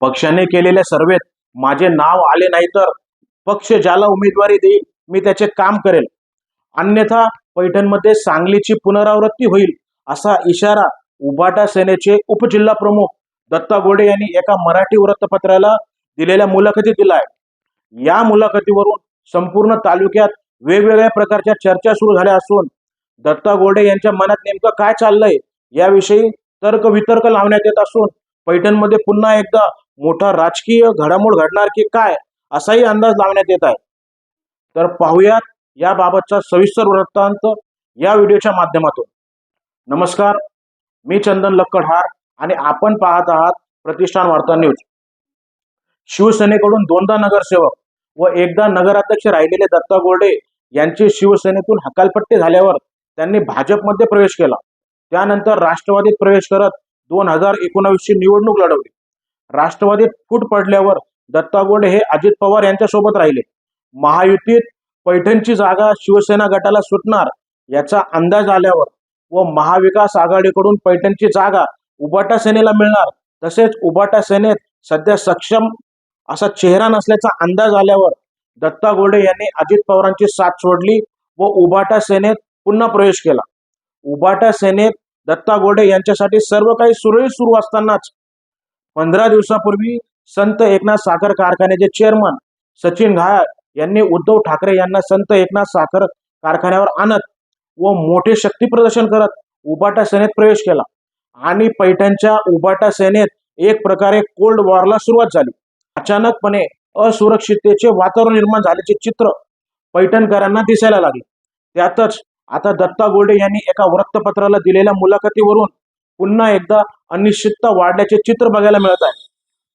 पक्षाने केलेल्या सर्वेत माझे नाव आले नाही तर पक्ष ज्याला उमेदवारी देईल मी त्याचे काम करेल. अन्यथा पैठणमध्ये सांगलीची पुनरावृत्ती होईल असा इशारा उबाटा सेनेचे उपजिल्हा प्रमुख दत्ता गोडे यांनी एका मराठी वृत्तपत्राला दिलेल्या मुलाखतीत दिला आहे या मुलाखतीवरून संपूर्ण तालुक्यात वेगवेगळ्या प्रकारच्या चर्चा सुरू झाल्या असून दत्ता गोडे यांच्या मनात नेमकं काय चाललंय याविषयी तर्क वितर्क लावण्यात येत असून पैठणमध्ये पुन्हा एकदा मोठा राजकीय घडामोड घडणार की काय असाही अंदाज लावण्यात येत आहे. तर पाहूयात याबाबतचा सविस्तर वृत्तांत या व्हिडिओच्या माध्यमातून. नमस्कार मी चंदन लक्कडहार आणि आपण पाहत आहात प्रतिष्ठान वार्ता न्यूज. शिवसेनेकडून दोनदा नगरसेवक व एकदा नगराध्यक्ष राहिलेले दत्ता गोर्डे यांचे शिवसेनेतून हकालपट्टी झाल्यावर त्यांनी भाजपमध्ये प्रवेश केला. त्यानंतर राष्ट्रवादीत प्रवेश करत दोन हजार एकोणावीसची निवडणूक लढवली. राष्ट्रवादीत फूट पडल्यावर दत्ता गोरडे हे अजित पवार यांच्यासोबत राहिले. महायुतीत पैठणची जागा शिवसेना गटाला सुटणार याचा अंदाज आल्यावर व महाविकास आघाडीकडून पैठणची जागा उबाटा सेनेला मिळणार तसेच उबाटा सेनेत सध्या सक्षम असा चेहरा नसल्याचा अंदाज आल्यावर दत्ता गोडे यांनी अजित पवारांची साथ सोडली व उबाटा सेनेत पुन्हा प्रवेश केला. उबाटा सेनेत दत्ता गोडे यांच्यासाठी सर्व काही सुरळीत सुरू असतानाच पंधरा दिवसापूर्वी संत एकनाथ साखर कारखान्याचे चेअरमन सचिन घायाळ यांनी उद्धव ठाकरे यांना संत एकनाथ साखर कारखान्यावर आणत व मोठे शक्ती प्रदर्शन करत उबाटा सेनेत प्रवेश केला. आणि पैठणच्या उबाटा सेनेत एक प्रकारे कोल्ड वॉरला सुरुवात झाली. अचानकपणे असुरक्षिततेचे वातावरण निर्माण झाल्याचे चित्र पैठणकरांना दिसायला लागले. त्यातच आता दत्ता गोल्डे यांनी एका वृत्तपत्राला दिलेल्या मुलाखतीवरून पुन्हा एकदा अनिश्चितता वाढल्याचे चित्र बघायला मिळत आहे.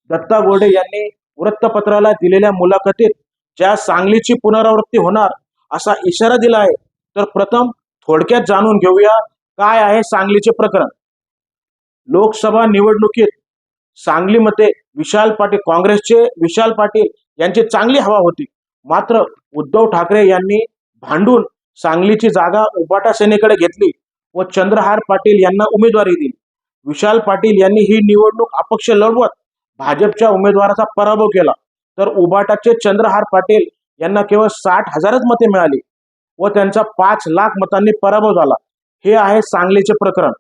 दत्ता गोल्डे यांनी वृत्तपत्राला दिलेल्या मुलाखतीत ज्या सांगलीची पुनरावृत्ती होणार असा इशारा दिला आहे तर प्रथम थोडक्यात जाणून घेऊया काय आहे सांगलीचे प्रकरण. लोकसभा निवडणुकीत सांगलीमध्ये विशाल पाटील काँग्रेसचे विशाल पाटील यांची चांगली हवा होती. मात्र उद्धव ठाकरे यांनी भांडून सांगलीची जागा उबाटा सेनेकडे घेतली व चंद्रहार पाटील यांना उमेदवारी दिली. विशाल पाटील यांनी ही निवडणूक अपक्ष लढवत भाजपच्या उमेदवाराचा पराभव केला. तर उबाटाचे चंद्रहार पाटील यांना केवळ साठ हजारच मते मिळाली व त्यांचा पाच लाख मतांनी पराभव झाला. हे आहे सांगलीचे प्रकरण.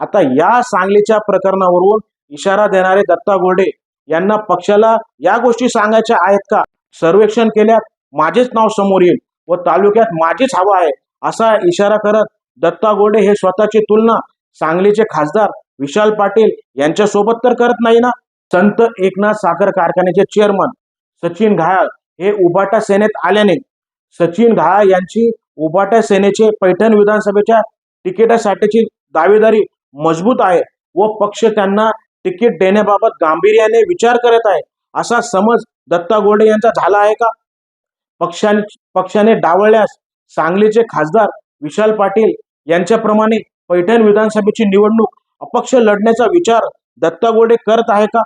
आता या सांगलीच्या प्रकरणावरून इशारा देणारे दत्ता गोडे यांना पक्षाला या गोष्टी सांगायच्या आहेत का? सर्वेक्षण केल्यात माझेच नाव समोर येईल. व तालुक्यात माझीच हवा आहे असा इशारा करत दत्ता गोडे हे स्वतःची तुलना सांगलीचे खासदार विशाल पाटील यांच्यासोबत तर करत नाही ना? संत एकनाथ साखर कारखान्याचे चेअरमन सचिन घायाळ हे उबाटा सेनेत आल्याने सचिन घायाळ यांची उबाटा सेनेचे पैठण विधानसभेच्या तिकिटासाठीची दावेदारी मजबूत आहे व पक्ष त्यांना तिकीट देण्याबाबत गांभीर्याने विचार करत आहे असा समज दत्ता गोडे यांचा झाला आहे का? पक्षाने पक्षाने डावळल्यास सांगलीचे खासदार विशाल पाटील यांच्याप्रमाणे पैठण विधानसभेची निवडणूक अपक्ष लढण्याचा विचार दत्ता गोडे करत आहे का?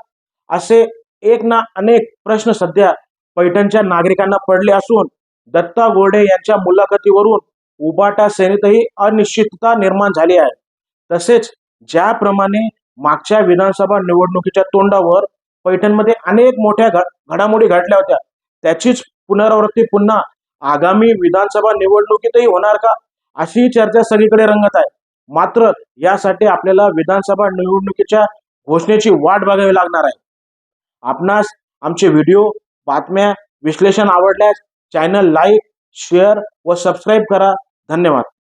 असे एक ना अनेक प्रश्न सध्या पैठणच्या नागरिकांना पडले असून दत्ता गोडे यांच्या मुलाखतीवरून उबाटा सेनेतही अनिश्चितता निर्माण झाली आहे. तसेच ज्याप्रमाणे मागच्या विधानसभा निवडणुकीच्या तोंडावर पैठणमध्ये अनेक मोठ्या घडामोडी घडल्या होत्या त्याचीच पुनरावृत्ती पुन्हा आगामी विधानसभा निवडणुकीतही होणार का? अशी चर्चा सगळीकडे रंगत आहे. मात्र यासाठी आपल्याला विधानसभा निवडणुकीच्या घोषणेची वाट बघावी लागणार आहे. आपणास आमचे व्हिडिओ बातम्या विश्लेषण आवडल्यास चॅनल लाईक शेअर व सबस्क्राईब करा. धन्यवाद.